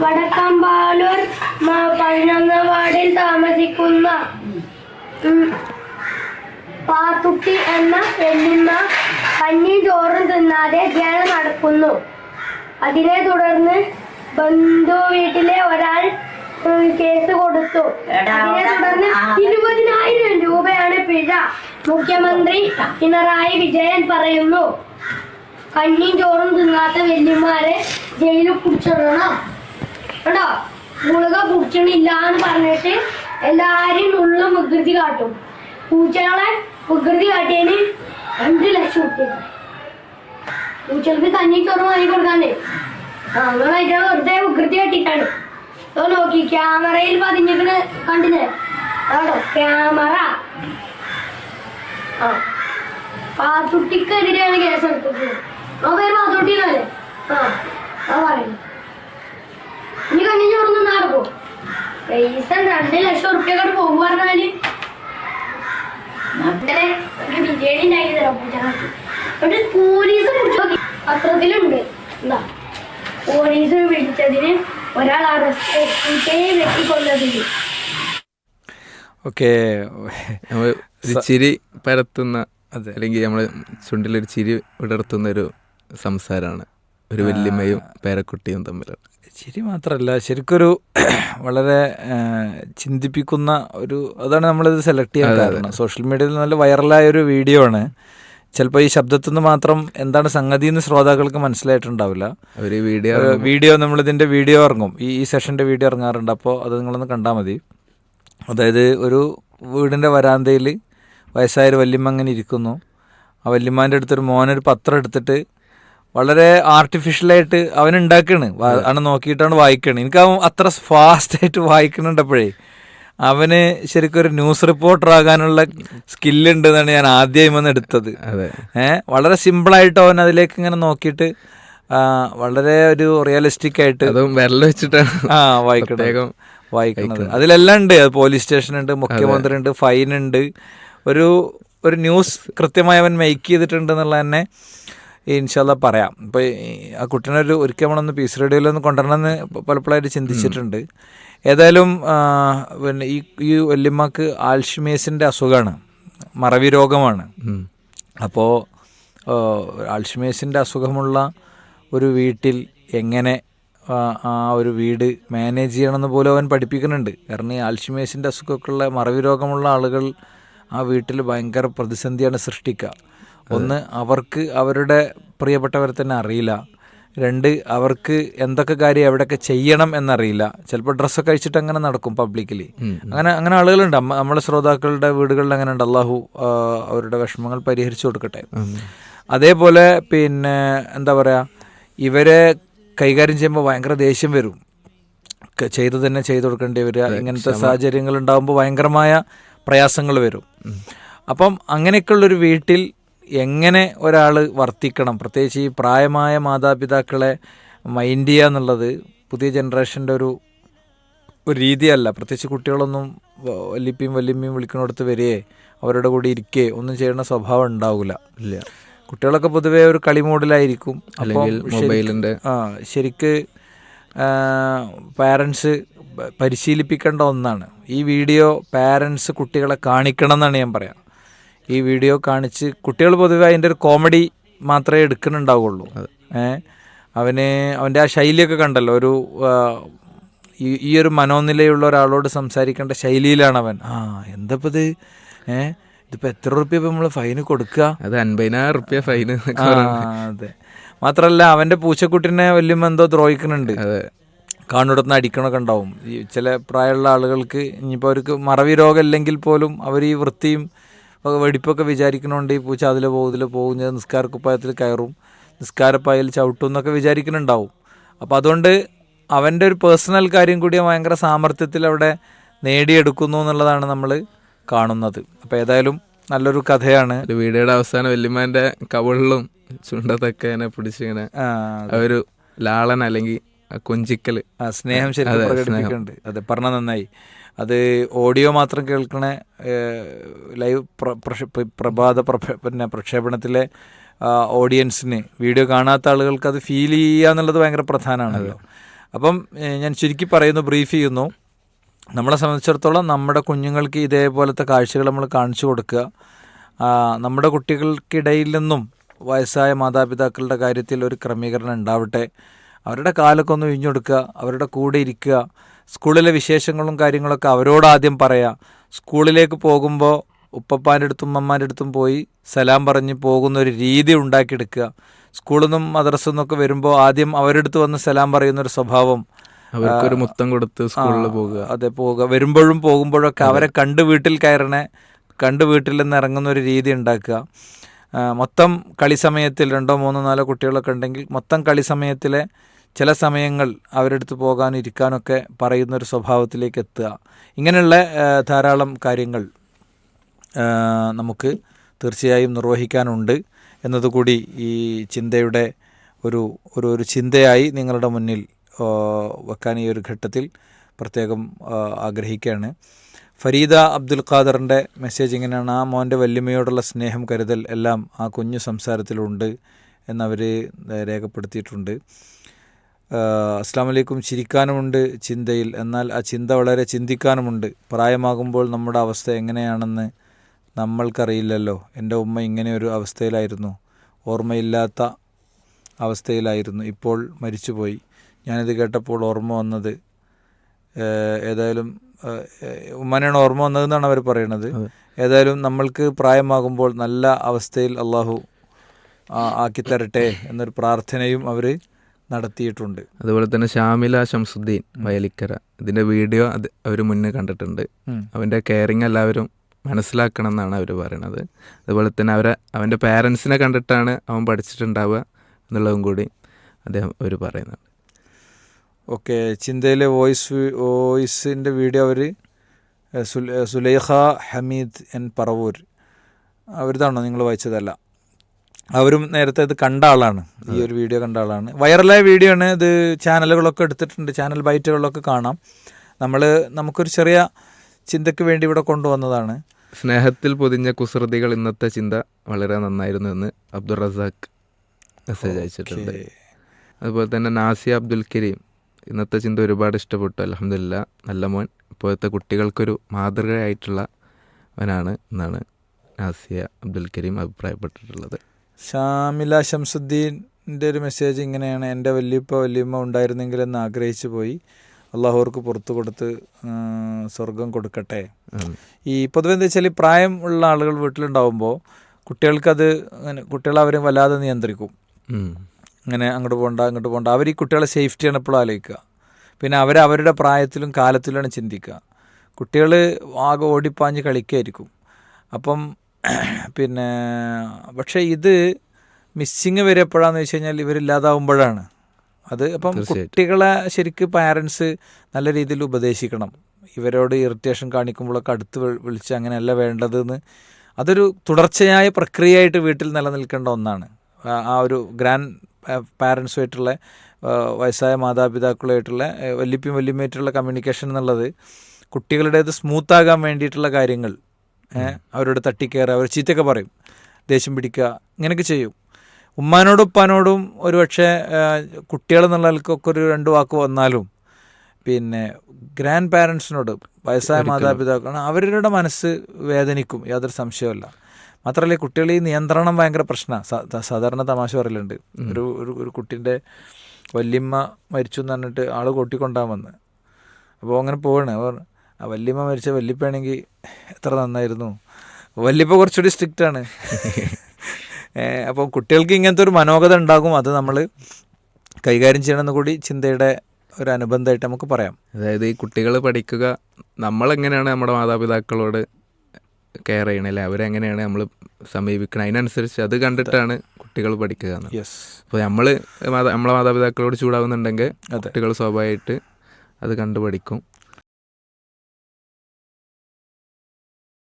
വടക്കമ്പാലൂർ പതിനൊന്നാം വാർഡിൽ താമസിക്കുന്ന പാത്തുട്ടി എന്ന പെണ്ണിമ്മ കഞ്ഞി ചോറും തിന്നാതെ ധ്യാനം നടക്കുന്നു. അതിനെ തുടർന്ന് ബന്ധു വീട്ടിലെ ഒരാൾ കേസ് കൊടുത്തു. അതിനെ തുടർന്ന് ഇരുപതിനായിരം രൂപയാണ് പിഴ. മുഖ്യമന്ത്രി പിണറായി വിജയൻ പറയുന്നു കഞ്ഞിയും ചോറും തിന്നാത്ത വെല്ലുമാരെ ജയിലിൽ കുടിച്ചിടണം കേട്ടോ ഗുളിക പൂച്ചണില്ല എന്ന് പറഞ്ഞിട്ട് എല്ലാരും ഉള്ള വികൃതി കാട്ടും. പൂച്ചകളെ വികൃതി കാട്ടിയതിന് രണ്ട് ലക്ഷം കിട്ടിയത് പൂച്ചകൾക്ക് കഞ്ഞി ചോറ് വാങ്ങി കൊടുക്കാണ്ട്. നമ്മളായിട്ട് വെറുതെ വികൃതി കെട്ടിട്ടാണ് ഇപ്പൊ നോക്കി ക്യാമറയിൽ പതിഞ്ഞിട്ട് കണ്ടില്ലേ? ആണോ ക്യാമറ. ആ. പാത്തുട്ടിക്കെതിരെയാണ് കേസ് ആ പേര് പാത്തുട്ടിയിലല്ലേ ആ ആ പറയുന്നു ഇനി കണ്ണി ചോർന്ന് നടക്കോ പൈസ രണ്ട് ലക്ഷം ഉറുപ്പ്യ കൊണ്ട് പോകും പറഞ്ഞാൽ. ബിരിയാണി ഉണ്ടാക്കി തരാം പൂജാക്ക്. എന്നിട്ട് പോലീസ് പിടിച്ചു പത്രത്തിലുണ്ട്. എന്താ പോലീസ് പിടിച്ചതിന് ഒരാൾ അറസ്റ്റ് വെട്ടിക്കൊന്നതിന് ഓക്കെ. ഒരു ചിരി പരത്തുന്ന അതെ അല്ലെങ്കിൽ നമ്മൾ ചുണ്ടിലൊരു ചിരി വിടർത്തുന്ന ഒരു സംസാരമാണ്. ഒരു വല്യമ്മയും പേരക്കുട്ടിയും തമ്മിലാണ്. ചിരി മാത്രമല്ല ശരിക്കൊരു വളരെ ചിന്തിപ്പിക്കുന്ന ഒരു അതാണ് നമ്മളിത് സെലക്ട് ചെയ്യാൻ കാരണം. സോഷ്യൽ മീഡിയയിൽ നല്ല വൈറലായ ഒരു വീഡിയോ ആണ്. ചിലപ്പോൾ ഈ ശബ്ദത്തിൽ നിന്ന് മാത്രം എന്താണ് സംഗതി എന്ന് ശ്രോതാക്കൾക്ക് മനസ്സിലായിട്ടുണ്ടാവില്ല. ഒരു വീഡിയോ വീഡിയോ നമ്മളിതിന്റെ വീഡിയോ ഇറങ്ങും. ഈ ഈ സെഷന്റെ വീഡിയോ ഇറങ്ങാറുണ്ട്. അപ്പോൾ അത് നിങ്ങളൊന്ന് കണ്ടാൽ മതി. അതായത് ഒരു വീടിന്റെ വരാന്തയിൽ വയസ്സായൊരു വല്യമ്മ അങ്ങനെ ഇരിക്കുന്നു. ആ വല്യമ്മാന്റെ അടുത്തൊരു മോനൊരു പത്രം എടുത്തിട്ട് വളരെ ആർട്ടിഫിഷ്യലായിട്ട് അവൻ ഉണ്ടാക്കണ് ആണ് നോക്കിയിട്ടാണ് വായിക്കണത് എനിക്ക് അവൻ അത്ര ഫാസ്റ്റായിട്ട് വായിക്കുന്നുണ്ടപ്പോഴേ അവന് ശരിക്കും ഒരു ന്യൂസ് റിപ്പോർട്ടർ ആകാനുള്ള സ്കില്ലുണ്ട് എന്നാണ് ഞാൻ ആദ്യമായി വന്ന് എടുത്തത്. ഏഹ് വളരെ സിമ്പിളായിട്ട് അവൻ അതിലേക്ക് ഇങ്ങനെ നോക്കിയിട്ട് വളരെ ഒരു റിയലിസ്റ്റിക് ആയിട്ട് അതും വിരൽ വെച്ചിട്ടാണ് ആ വായിക്കണം പ്രത്യേകം വായിക്കുന്നത്. അതിലെല്ലാം ഉണ്ട് അത് പോലീസ് സ്റ്റേഷൻ ഉണ്ട് മുഖ്യമന്ത്രി ഉണ്ട് ഫൈൻ ഉണ്ട്. ഒരു ഒരു ന്യൂസ് കൃത്യമായി അവൻ മേക്ക് ചെയ്തിട്ടുണ്ട് എന്നുള്ള തന്നെ ഇൻഷാല്ല പറയാം. ഇപ്പോൾ ആ കുട്ടീനൊരു ഒരിക്കൽ നമ്മളൊന്ന് പീസ് റേഡിയോയിൽ ഒന്ന് കൊണ്ടുവരണമെന്ന് പലപ്പോഴായിട്ട് ചിന്തിച്ചിട്ടുണ്ട്. ഏതായാലും പിന്നെ ഈ ഈ വല്യമ്മക്ക് ആൽഷിമേസിന്റെ അസുഖമാണ് മറവി രോഗമാണ്. അപ്പോൾ ആൽഷിമേസിന്റെ അസുഖമുള്ള ഒരു വീട്ടിൽ എങ്ങനെ ആ, ആ ഒരു വീട് മാനേജ് ചെയ്യണമെന്ന് പോലും അവൻ പഠിപ്പിക്കുന്നുണ്ട്. കാരണം ഈ ആൽഷിമേസിന്റെ അസുഖമൊക്കെയുള്ള മറവി രോഗമുള്ള ആളുകൾ ആ വീട്ടിൽ ഭയങ്കര പ്രതിസന്ധിയാണ് സൃഷ്ടിക്കുക. ഒന്ന് അവർക്ക് അവരുടെ പ്രിയപ്പെട്ടവരെ തന്നെ അറിയില്ല. രണ്ട് അവർക്ക് എന്തൊക്കെ കാര്യം എവിടെയൊക്കെ ചെയ്യണം എന്നറിയില്ല. ചിലപ്പോൾ ഡ്രസ്സൊക്കെ അഴിച്ചിട്ട് അങ്ങനെ നടക്കും പബ്ലിക്കലി അങ്ങനെ അങ്ങനെ ആളുകളുണ്ട്. നമ്മളെ ശ്രോതാക്കളുടെ വീടുകളിൽ അങ്ങനെ ഉണ്ട് അള്ളാഹു അവരുടെ വിഷമങ്ങൾ പരിഹരിച്ചു കൊടുക്കട്ടെ. അതേപോലെ പിന്നെ എന്താ പറയുക ഇവരെ കൈകാര്യം ചെയ്യുമ്പോൾ ഭയങ്കര ദേഷ്യം വരും. ചെയ്തു തന്നെ ചെയ്തു കൊടുക്കേണ്ടി വരിക. ഇങ്ങനത്തെ സാഹചര്യങ്ങൾ ഉണ്ടാകുമ്പോൾ ഭയങ്കരമായ പ്രയാസങ്ങൾ വരും. അപ്പം അങ്ങനെയൊക്കെയുള്ളൊരു വീട്ടിൽ എങ്ങനെ ഒരാൾ വർത്തിക്കണം? പ്രത്യേകിച്ച് ഈ പ്രായമായ മാതാപിതാക്കളെ മൈൻഡ് ചെയ്യുക എന്നുള്ളത് പുതിയ ജനറേഷന്റെ ഒരു ഒരു രീതിയല്ല. പ്രത്യേകിച്ച് കുട്ടികളൊന്നും വല്ലിപ്പിയും വല്യപ്പയും വല്യമ്മയും വിളിക്കുന്നിടത്ത് വരികയെ അവരുടെ കൂടെ ഇരിക്കുകയെ ഒന്നും ചെയ്യുന്ന സ്വഭാവം ഉണ്ടാവില്ല ഇല്ല. കുട്ടികളൊക്കെ പൊതുവേ ഒരു കളി മോഡിലായിരിക്കും. അപ്പം അല്ലെങ്കിൽ മൊബൈലിന്റെ. ആ ശരിക്ക് പാരൻസ് പരിശീലിപ്പിക്കേണ്ട ഒന്നാണ്. ഈ വീഡിയോ പാരൻസ് കുട്ടികളെ കാണിക്കണം എന്നാണ് ഞാൻ പറയാം. ഈ വീഡിയോ കാണിച്ച് കുട്ടികൾ പൊതുവെ അതിന്റെ ഒരു കോമഡി മാത്രമേ എടുക്കുന്നുണ്ടാവുള്ളൂ. ഏ? അവന് അവന്റെ ആ ശൈലിയൊക്കെ കണ്ടല്ലോ. ഒരു ഈ ഒരു മനോനിലയുള്ള ഒരാളോട് സംസാരിക്കേണ്ട ശൈലിയിലാണ് അവൻ. ആ എന്താ ഇത്? ഏ? ഇതിപ്പോൾ എത്ര റുപ്യ ഇപ്പം നമ്മൾ ഫൈന് കൊടുക്കുക അത് അൻപതിനായിരം റുപ്യ ഫൈന് അതെ. മാത്രമല്ല അവന്റെ പൂച്ചക്കുട്ടിനെ വല്യമ്മ എന്തോ ദ്രോഹിക്കുന്നുണ്ട്. അതെ. അടിക്കണമൊക്കെ ഉണ്ടാവും. ഈ ചില പ്രായമുള്ള ആളുകൾക്ക് ഇനിയിപ്പോൾ അവർക്ക് മറവി രോഗം ഇല്ലെങ്കിൽ പോലും അവർ ഈ വൃത്തിയും വെടിപ്പൊക്കെ വിചാരിക്കണോണ്ട് ഈ പൂച്ച അതിൽ പോകും ഇതിൽ പോകും ഞാൻ നിസ്കാരക്കുപ്പായത്തിൽ കയറും നിസ്കാരപ്പായയിൽ ചവിട്ടും എന്നൊക്കെ വിചാരിക്കുന്നുണ്ടാവും അപ്പോൾ അതുകൊണ്ട് അവന്റെ ഒരു പേഴ്സണൽ കാര്യം കൂടി ഭയങ്കര സാമർത്ഥ്യത്തിൽ അവിടെ നേടിയെടുക്കുന്നു എന്നുള്ളതാണ് നമ്മൾ കാണുന്നത്. അപ്പോൾ ഏതായാലും നല്ലൊരു കഥയാണ്. വീടുകളുടെ വീഡിയോയുടെ അവസാനം വല്യമാന്റെ കവളിലും ചുണ്ടത്തൊക്കെ ഇങ്ങനെ പിടിച്ചിങ്ങനെ ഒരു ലാളൻ അല്ലെങ്കിൽ കൊഞ്ചിക്കൽ സ്നേഹം ശരി പ്രകടിപ്പിക്കുന്നുണ്ട്. അതെ പറഞ്ഞ നന്നായി. അത് ഓഡിയോ മാത്രം കേൾക്കണ ലൈവ് പ്ര- പ്രഭാത പിന്നെ പ്രക്ഷേപണത്തിലെ ഓഡിയൻസിന് വീഡിയോ കാണാത്ത ആളുകൾക്ക് അത് ഫീൽ ചെയ്യുക എന്നുള്ളത് ഭയങ്കര പ്രധാനമാണല്ലോ. അപ്പം ഞാൻ ചുരുക്കി പറയുന്നു ബ്രീഫ് ചെയ്യുന്നു. നമ്മളെ സംബന്ധിച്ചിടത്തോളം നമ്മുടെ കുഞ്ഞുങ്ങൾക്ക് ഇതേപോലത്തെ കാഴ്ചകൾ നമ്മൾ കാണിച്ചു കൊടുക്കുക. നമ്മുടെ കുട്ടികൾക്കിടയിൽ നിന്നും വയസ്സായ മാതാപിതാക്കളുടെ കാര്യത്തിൽ ഒരു ക്രമീകരണം ഉണ്ടാവട്ടെ. അവരുടെ കാലൊക്കെ ഒന്ന് ഒഴിഞ്ഞൊടുക്കുക അവരുടെ കൂടെ ഇരിക്കുക. സ്കൂളിലെ വിശേഷങ്ങളും കാര്യങ്ങളൊക്കെ അവരോട് ആദ്യം പറയാം. സ്കൂളിലേക്ക് പോകുമ്പോൾ ഉപ്പപ്പാന്റെ അടുത്തും അമ്മാന്റെ അടുത്തും പോയി സലാം പറഞ്ഞ് പോകുന്ന ഒരു രീതി ഉണ്ടാക്കിയെടുക്കുക. സ്കൂളിൽ നിന്നും മദ്രസ്സിൽ നിന്നൊക്കെ വരുമ്പോൾ ആദ്യം അവരെടുത്ത് വന്ന് സലാം പറയുന്ന ഒരു സ്വഭാവം അവർക്കൊരു മുത്തം കൊടുത്ത് സ്കൂളിൽ പോകുക അതെ പോവുക. വരുമ്പോഴും പോകുമ്പോഴൊക്കെ അവരെ കണ്ട് വീട്ടിൽ കയറണേ കണ്ട് വീട്ടിൽ നിന്ന് ഇറങ്ങുന്ന ഒരു രീതി ഉണ്ടാക്കുക. മൊത്തം കളി സമയത്തിൽ രണ്ടോ മൂന്നോ നാലോ കുട്ടികളൊക്കെ ഉണ്ടെങ്കിൽ മൊത്തം കളി സമയത്തിലെ ചില സമയങ്ങൾ അവരുടെ അടുത്ത് പോകാനും ഇരിക്കാനൊക്കെ പറയുന്ന ഒരു സ്വഭാവത്തിലേക്ക് എത്തുക ഇങ്ങനെയുള്ള ധാരാളം കാര്യങ്ങൾ നമുക്ക് തീർച്ചയായും നിർവഹിക്കാനുണ്ട് എന്നതുകൂടി ഈ ചിന്തയുടെ ഒരു ഒരു ഒരു ചിന്തയായി നിങ്ങളുടെ മുന്നിൽ വെക്കാൻ ഈ ഒരു ഘട്ടത്തിൽ പ്രത്യേകം ആഗ്രഹിക്കുകയാണ്. ഫരീദ അബ്ദുൽ ഖാദറിന്റെ മെസ്സേജ് ഇങ്ങനെയാണ് ആ മോന്റെ വല്യമ്മയോടുള്ള സ്നേഹം കരുതൽ എല്ലാം ആ കുഞ്ഞു സംസാരത്തിലുണ്ട് എന്നവർ രേഖപ്പെടുത്തിയിട്ടുണ്ട്. ആഹ് അസ്സാം വലൈക്കും ചിരിക്കാനുമുണ്ട് ചിന്തയിൽ. എന്നാൽ ആ ചിന്ത വളരെ ചിന്തിക്കാനുമുണ്ട്. പ്രായമാകുമ്പോൾ നമ്മുടെ അവസ്ഥ എങ്ങനെയാണെന്ന് നമ്മൾക്കറിയില്ലല്ലോ. എന്റെ ഉമ്മ ഇങ്ങനെ ഒരു അവസ്ഥയിലായിരുന്നു. ഓർമ്മയില്ലാത്ത അവസ്ഥയിലായിരുന്നു. ഇപ്പോൾ മരിച്ചുപോയി. ഞാനിത് കേട്ടപ്പോൾ ഓർമ്മ വന്നത് ഏതായാലും ഏഹ് ഓർമ്മ വന്നതെന്നാണ് അവർ പറയുന്നത് ഏതായാലും നമ്മൾക്ക് പ്രായമാകുമ്പോൾ നല്ല അവസ്ഥയിൽ അള്ളാഹു ആക്കിത്തരട്ടെ ആക്കി തരട്ടെ എന്നൊരു പ്രാർത്ഥനയും അവർ നടത്തിയിട്ടുണ്ട്. അതുപോലെ തന്നെ ഷാമില ഷംസുദ്ദീൻ വയലിക്കര. ഇതിന്റെ വീഡിയോ അത് അവർ മുന്നേ കണ്ടിട്ടുണ്ട്. അവന്റെ കെയറിങ് എല്ലാവരും മനസ്സിലാക്കണം എന്നാണ് അവർ പറയണത്. അതുപോലെ തന്നെ അവരെ അവന്റെ പാരൻസിനെ കണ്ടിട്ടാണ് അവൻ പഠിച്ചിട്ടുണ്ടാവുക എന്നുള്ളതും കൂടി അദ്ദേഹം അവർ പറയുന്നുണ്ട്. ഓക്കെ ചിന്തയിലെ വോയിസ് വോയിസിന്റെ വീഡിയോ അവർ സുലൈഖ ഹമീദ് എൻ പറവൂർ. അവരിതാണോ നിങ്ങൾ വായിച്ചതല്ല? അവരും നേരത്തെ ഇത് കണ്ട ആളാണ്. ഈ ഒരു വീഡിയോ കണ്ട ആളാണ്. വൈറലായ വീഡിയോ ആണ് ഇത് ചാനലുകളൊക്കെ എടുത്തിട്ടുണ്ട്. ചാനൽ ബൈറ്റുകളിലൊക്കെ കാണാം. നമ്മൾ നമുക്കൊരു ചെറിയ ചിന്തയ്ക്ക് വേണ്ടി ഇവിടെ കൊണ്ടുവന്നതാണ്. സ്നേഹത്തിൽ പൊതിഞ്ഞ കുസൃതികൾ ഇന്നത്തെ ചിന്ത വളരെ നന്നായിരുന്നു എന്ന് അബ്ദുൾ റസാഖ് മെസ്സേജ് അയച്ചിട്ടുണ്ട്. അതുപോലെ തന്നെ നാസിയ അബ്ദുൽ കരീം. ഇന്നത്തെ ചിന്ത ഒരുപാട് ഇഷ്ടപ്പെട്ടു. അലഹമില്ല നല്ല മോൻ. ഇപ്പോഴത്തെ കുട്ടികൾക്കൊരു മാതൃകയായിട്ടുള്ള അവനാണ് എന്നാണ് നാസിയ അബ്ദുൽ കരീം അഭിപ്രായപ്പെട്ടിട്ടുള്ളത്. ഷാമില ഷംസുദ്ദീന്റെ ഒരു മെസ്സേജ് ഇങ്ങനെയാണ് എന്റെ വല്യപ്പ വല്യമ്മ ഉണ്ടായിരുന്നെങ്കിൽ എന്ന് ആഗ്രഹിച്ചു പോയി. അള്ളാഹുവർക്ക് പുറത്തു കൊടുത്ത് സ്വർഗം കൊടുക്കട്ടെ. ഈ പൊതുവെ എന്താ വെച്ചാൽ ഈ പ്രായം ഉള്ള ആളുകൾ വീട്ടിലുണ്ടാവുമ്പോൾ കുട്ടികൾക്കത് അങ്ങനെ കുട്ടികൾ അവരെ വല്ലാതെ നിയന്ത്രിക്കും. അങ്ങനെ ഇങ്ങനെ അങ്ങോട്ട് പോകണ്ട അങ്ങോട്ട് പോകണ്ട അവർ ഈ കുട്ടികളെ സേഫ്റ്റിയാണ് എപ്പോഴും ആലോചിക്കുക. പിന്നെ അവർ അവരുടെ പ്രായത്തിലും കാലത്തിലുമാണ് ചിന്തിക്കുക. കുട്ടികൾ ആകെ ഓടിപ്പാഞ്ഞ് കളിക്കായിരിക്കും. അപ്പം പിന്നെ പക്ഷേ ഇത് മിസ്സിങ് വരെ എപ്പോഴാന്ന് വെച്ച് കഴിഞ്ഞാൽ ഇവരില്ലാതാവുമ്പോഴാണ് അത് അപ്പം കുട്ടികളെ ശരിക്ക് പാരൻസ് നല്ല രീതിയിൽ ഉപദേശിക്കണം. ഇവരോട് ഇറിറ്റേഷൻ കാണിക്കുമ്പോഴൊക്കെ അടുത്ത് വിളിച്ച് അങ്ങനെയല്ല വേണ്ടതെന്ന്. അതൊരു തുടർച്ചയായ പ്രക്രിയയായിട്ട് വീട്ടിൽ നിലനിൽക്കേണ്ട ഒന്നാണ്. ആ- ഒരു ഗ്രാൻഡ് പാരൻസുമായിട്ടുള്ള വയസ്സായ മാതാപിതാക്കളുമായിട്ടുള്ള വല്യപ്പയും വല്യമ്മയായിട്ടുള്ള കമ്മ്യൂണിക്കേഷൻ എന്നുള്ളത് കുട്ടികളുടേത് സ്മൂത്താകാൻ വേണ്ടിയിട്ടുള്ള കാര്യങ്ങൾ അവരോട് തട്ടിക്കയറുക അവർ ചീത്തയൊക്കെ പറയും. ദേഷ്യം പിടിക്കുക ഇങ്ങനെയൊക്കെ ചെയ്യും. ഉമ്മാനോടും ഉപ്പാനോടും ഒരു പക്ഷേ കുട്ടികളെന്നുള്ള നിലക്കൊക്കെ ഒരു രണ്ട് വാക്ക് വന്നാലും പിന്നെ ഗ്രാൻഡ് പാരൻസിനോട് വയസ്സായ മാതാപിതാക്കൾ അവരുടെ മനസ്സ് വേദനിക്കും യാതൊരു സംശയമല്ല മാത്രമല്ല കുട്ടികളെ കുട്ടികൾ ഈ നിയന്ത്രണം ഭയങ്കര പ്രശ്നമാണ് സാധാരണ തമാശ പറയലുണ്ട്. ഒരു ഒരു ഒരു കുട്ടീന്റെ വല്യമ്മ മരിച്ചു എന്ന് പറഞ്ഞിട്ട് ആൾ കൊട്ടിക്കൊണ്ടാൻ വന്ന് അപ്പോൾ അങ്ങനെ പോവാണ്. അവർ ആ വല്യമ്മ മരിച്ച വല്യപ്പയാണെങ്കിൽ എത്ര നന്നായിരുന്നു. വല്യപ്പ കുറച്ചുകൂടി സ്ട്രിക്റ്റ് ആണ്. അപ്പോൾ കുട്ടികൾക്ക് ഇങ്ങനത്തെ ഒരു മനോഗത ഉണ്ടാകും. അത് നമ്മൾ കൈകാര്യം ചെയ്യണമെന്ന് കൂടി ചിന്തയുടെ ഒരു അനുബന്ധമായിട്ട് നമുക്ക് പറയാം. അതായത് ഈ കുട്ടികൾ പഠിക്കുക നമ്മളെങ്ങനെയാണ് നമ്മുടെ മാതാപിതാക്കളോട് കെയർ ചെയ്യണം അല്ലെ? അവരെങ്ങനെയാണ് നമ്മൾ സമീപിക്കണം? അതിനനുസരിച്ച് അത് കണ്ടിട്ടാണ് കുട്ടികൾ പഠിക്കുക യെസ് അപ്പോൾ നമ്മൾ നമ്മളെ മാതാപിതാക്കളോട് ചൂടാവുന്നുണ്ടെങ്കിൽ കുട്ടികൾ സ്വാഭാവികമായിട്ട് അത് കണ്ടു പഠിക്കും.